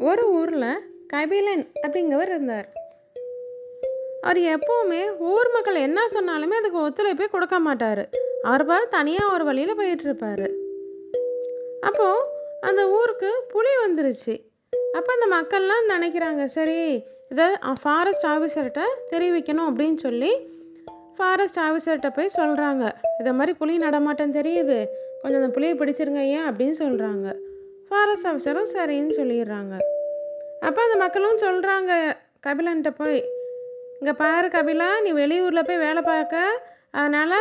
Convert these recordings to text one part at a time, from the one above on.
ஒரு ஊரில் கபிலன் அப்படிங்கிறவர் இருந்தார். அவர் எப்போவுமே ஊர் மக்கள் என்ன சொன்னாலுமே அதுக்கு ஒத்துழைப்பே கொடுக்க மாட்டார். அவர் பாரு தனியாக ஒரு வழியில் போயிட்டுருப்பார். அப்போது அந்த ஊருக்கு புலி வந்துருச்சு. அப்போ அந்த மக்கள்லாம் நினைக்கிறாங்க சரி இதை ஃபாரஸ்ட் ஆஃபீஸர்கிட்ட தெரிவிக்கணும் அப்படின்னு சொல்லி ஃபாரஸ்ட் ஆஃபீஸர்கிட்ட போய் சொல்கிறாங்க இதை மாதிரி புலி நடமாட்டம் தெரியுது. கொஞ்சம் அந்த புளியை பிடிச்சிருங்க ஏன் அப்படின்னு சொல்கிறாங்க ஃபாரஸ்ட் ஆஃபீஸரும் சரின்னு சொல்லிடுறாங்க. அப்போ அந்த மக்களும் சொல்கிறாங்க கபிலன்ட்ட போய் இங்கே பாரு கபிலா நீ வெளியூரில் போய் வேலை பார்க்க. அதனால்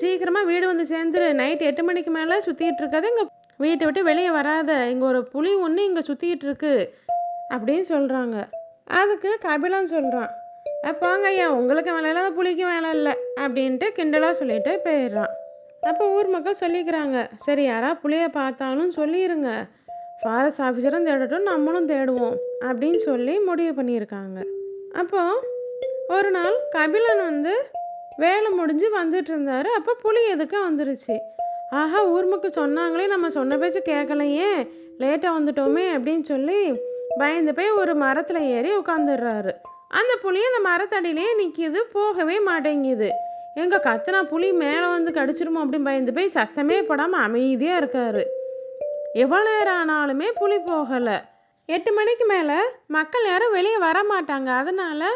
சீக்கிரமாக வீடு வந்து சேர்ந்துரு. நைட் எட்டு மணிக்கு மேலே சுற்றிக்கிட்டு இருக்காது இங்கே வீட்டை விட்டு வெளியே வராத. இங்கே ஒரு புளி ஒன்று இங்கே சுற்றிக்கிட்டு இருக்கு. அப்படின்னு சொல்கிறாங்க அதுக்கு கபிலன் சொல்கிறான் அப்பாங்க ஐயா உங்களுக்கு வேலை இல்லை வேலை இல்லை. அப்படின்ட்டு கிண்டலாக சொல்லிட்டு போயிடுறான். அப்போ ஊர் மக்கள் சொல்லிக்கிறாங்க சரி யாரா புளியை பார்த்தாலும் சொல்லிடுங்க ஃபாரஸ்ட் ஆஃபீஸரும் தேடட்டும் நம்மளும் தேடுவோம் அப்படின்னு சொல்லி முடிவு பண்ணியிருக்காங்க. அப்போது ஒரு நாள் கபிலன் வந்து வேலை முடிஞ்சு வந்துட்டு இருந்தார். அப்போ புளி எதுக்க வந்துருச்சு? ஆஹா ஊர்முக்கு சொன்னாங்களே நம்ம சொன்ன பேச்சு கேட்கலையே லேட்டாக வந்துட்டோமே அப்படின்னு சொல்லி பயந்து போய் ஒரு மரத்தில் ஏறி உட்காந்துடுறாரு. அந்த புளி அந்த மரத்தடியிலே நிற்கிது போகவே மாட்டேங்குது. எங்கே கத்துனா புலி மேலே வந்து கடிச்சிருமோ அப்படின்னு பயந்து போய் சத்தமே படாமல் அமைதியாக இருக்காரு. எவ்வளோ நேரம் ஆனாலுமே புலி போகலை. எட்டு மணிக்கு மேலே மக்கள் யாரும் வெளியே வர மாட்டாங்க. அதனால்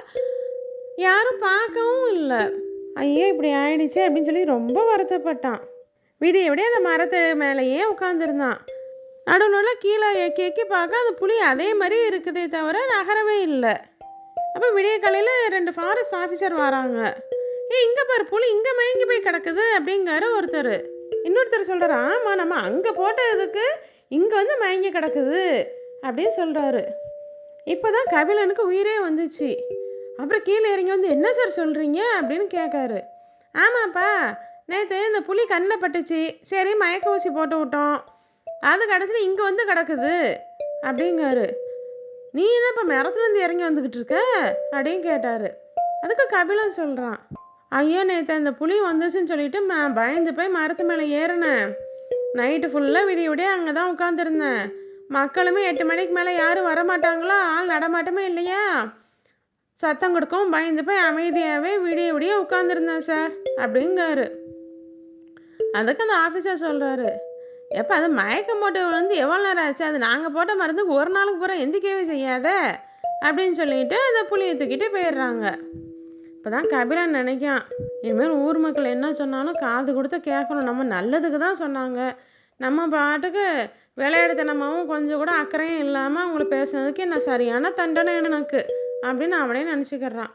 யாரும் பார்க்கவும் இல்லை. ஐயோ இப்படி ஆயிடுச்சு அப்படின்னு சொல்லி ரொம்ப வருத்தப்பட்டான். விடிய விடிய அந்த மரத்து மேலேயே உட்காந்துருந்தான் நடுநூலில் கீழே எக்கி எக்கி பார்க்க அந்த புளி அதே மாதிரி இருக்குதே தவிர நகரவே இல்லை. அப்போ விடிய காலையில் ரெண்டு ஃபாரஸ்ட் ஆஃபீஸர் வராங்க. ஏ இங்கே பாரு புளி இங்கே மயங்கி போய் கிடக்குது அப்படிங்காரு ஒருத்தர். இன்னொருத்தர் சொல்கிறார் ஆமாம் நம்ம அங்கே போட்டதுக்கு இங்கே வந்து மயங்கி கிடக்குது அப்படின்னு சொல்கிறாரு இப்போ தான் கபிலனுக்கு உயிரே வந்துச்சு. அப்புறம் கீழே இறங்கி வந்து என்ன சார் சொல்கிறீங்க அப்படின்னு கேட்காரு. ஆமாப்பா நேற்று இந்த புளி கண்ணில் பட்டுச்சு. சரி மயக்க ஊசி போட்டு விட்டோம். அது கடைசியில் இங்கே வந்து கிடக்குது அப்படிங்காரு. நீ என்ன இப்போ மரத்துலேருந்து இறங்கி வந்துக்கிட்டு இருக்க? அப்படின்னு கேட்டார். அதுக்கு கபிலன் சொல்கிறான் ஐயோ நேற்று அந்த புலி வந்துச்சுன்னு சொல்லிட்டு நான் பயந்து போய் மரத்து மேலே ஏறினேன். நைட்டு ஃபுல்லாக விடிய விடிய அங்கே தான் உட்காந்துருந்தேன் மக்களுமே எட்டு மணிக்கு மேலே யாரும் வரமாட்டாங்களா? ஆள் நடமாட்டமே இல்லையா? சத்தம் கொடுக்கவும் பயந்து போய் அமைதியாகவே விடிய விடிய உட்காந்துருந்தேன் சார் அப்படிங்காரு. அதுக்கு அந்த ஆஃபீஸர் சொல்கிறாரு எப்போ அது மயக்கம் போட்டு விழுந்து எவ்வளோ நேரம் ஆச்சு? அது நாங்கள் போட்ட மருந்துக்கு ஒரு நாளுக்கு பூரா எந்திக்கவே செய்யாத? அப்படின்னு சொல்லிட்டு அந்த புளியை தூக்கிட்டு போயிடுறாங்க. இப்போ தான் கபிலா நினைக்கான் இனிமேல் ஊர் மக்கள் என்ன சொன்னாலும் காது கொடுத்து கேட்கணும். நம்ம நல்லதுக்கு தான் சொன்னாங்க. நம்ம பாட்டுக்கு விளையாடுத்தனமாகவும் கொஞ்சம் கூட அக்கறையும் இல்லாமல் அவங்கள பேசுனதுக்கு என்ன சரியான தண்டனை எனக்கு அப்படின்னு அவனே நினச்சிக்கிறான்